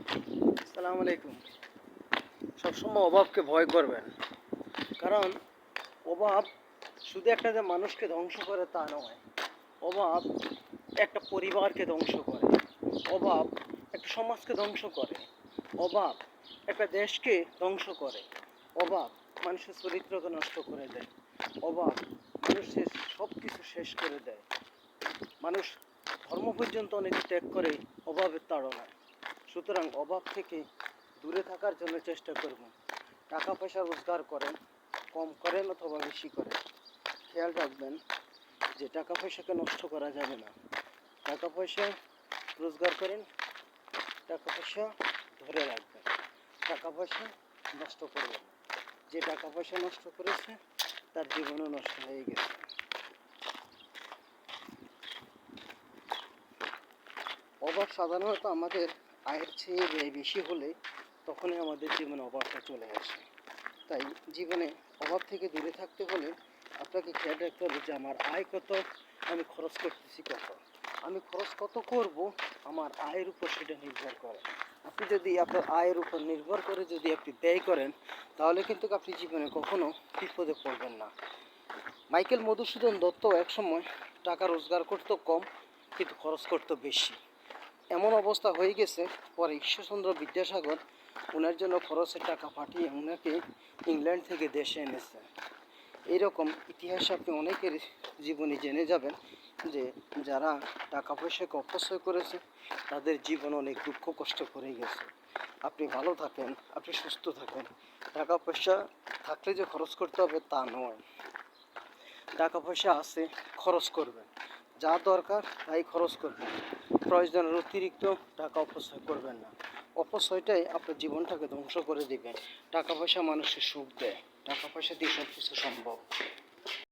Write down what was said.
আসসালামু আলাইকুম। সবসময় অভাবকে ভয় করবেন। কারণ অভাব শুধু একটা যে মানুষকে ধ্বংস করে তা নয় অভাব একটা পরিবারকে ধ্বংস করে অভাব একটা সমাজকে ধ্বংস করে অভাব একটা দেশকে ধ্বংস করে অভাব মানুষের চরিত্রকে নষ্ট করে দেয় অভাব মানুষের সব কিছু শেষ করে দেয়। মানুষ ধর্ম পর্যন্ত অনেক ত্যাগ করে অভাবের তাড়নায়। সুতরাং অভাব থেকে দূরে থাকার জন্য চেষ্টা করব। টাকা পয়সা রোজগার করেন, কম করেন অথবা বেশি করেন। খেয়াল রাখবেন যে টাকা পয়সাকে নষ্ট করা যাবে না। টাকা পয়সা রোজগার করেন টাকা পয়সা ধরে রাখবেন। টাকা পয়সা নষ্ট করবেন। যে টাকা পয়সা নষ্ট করেছে, তার জীবনও নষ্ট হয়ে গেছে। অভাব সাধারণত আমাদের আয়ের চেয়ে ব্যয় বেশি হলে তখনই আমাদের জীবনে অভাবটা চলে আসে। তাই জীবনে অভাব থেকে দূরে থাকতে হলে আপনাকে খেয়াল রাখতে হবে যে আমার আয় কত, আমি খরচ করতেছি কত। আমি খরচ কত করব, আমার আয়ের উপর সেটা নির্ভর করে। আপনি যদি আপনার আয়ের উপর নির্ভর করে যদি আপনি ব্যয় করেন, তাহলে কিন্তু আপনি জীবনে কখনো বিপদে পড়বেন না। মাইকেল মধুসূদন দত্ত একসময় টাকা রোজগার করতো কম, কিন্তু খরচ করতো বেশি। এমন অবস্থা হয়ে গেছে, পরে ঈশ্বরচন্দ্র বিদ্যাসাগর ওনার জন্য খরচের টাকা পাঠিয়ে ওনাকে ইংল্যান্ড থেকে দেশে এনেছে। এইরকম ইতিহাস আপনি অনেকের জীবনে জেনে যাবেন যে যারা টাকা পয়সাকে অপচয় করেছে, তাদের জীবন অনেক দুঃখ কষ্ট করে গেছে। আপনি ভালো থাকেন, আপনি সুস্থ থাকেন। টাকা পয়সা থাকলে যে খরচ করতে হবে তা নয়। টাকা পয়সা আছে, খরচ করবেন। যা দরকার তাই খরচ করবেন। প্রয়োজনের অতিরিক্ত টাকা অপচয় করবেন না। অপচয়টাই আপনার জীবনটাকে ধ্বংস করে দিবে। টাকা পয়সা মানুষের সুখ দেয়। টাকা পয়সা দিয়ে সব কিছু সম্ভব।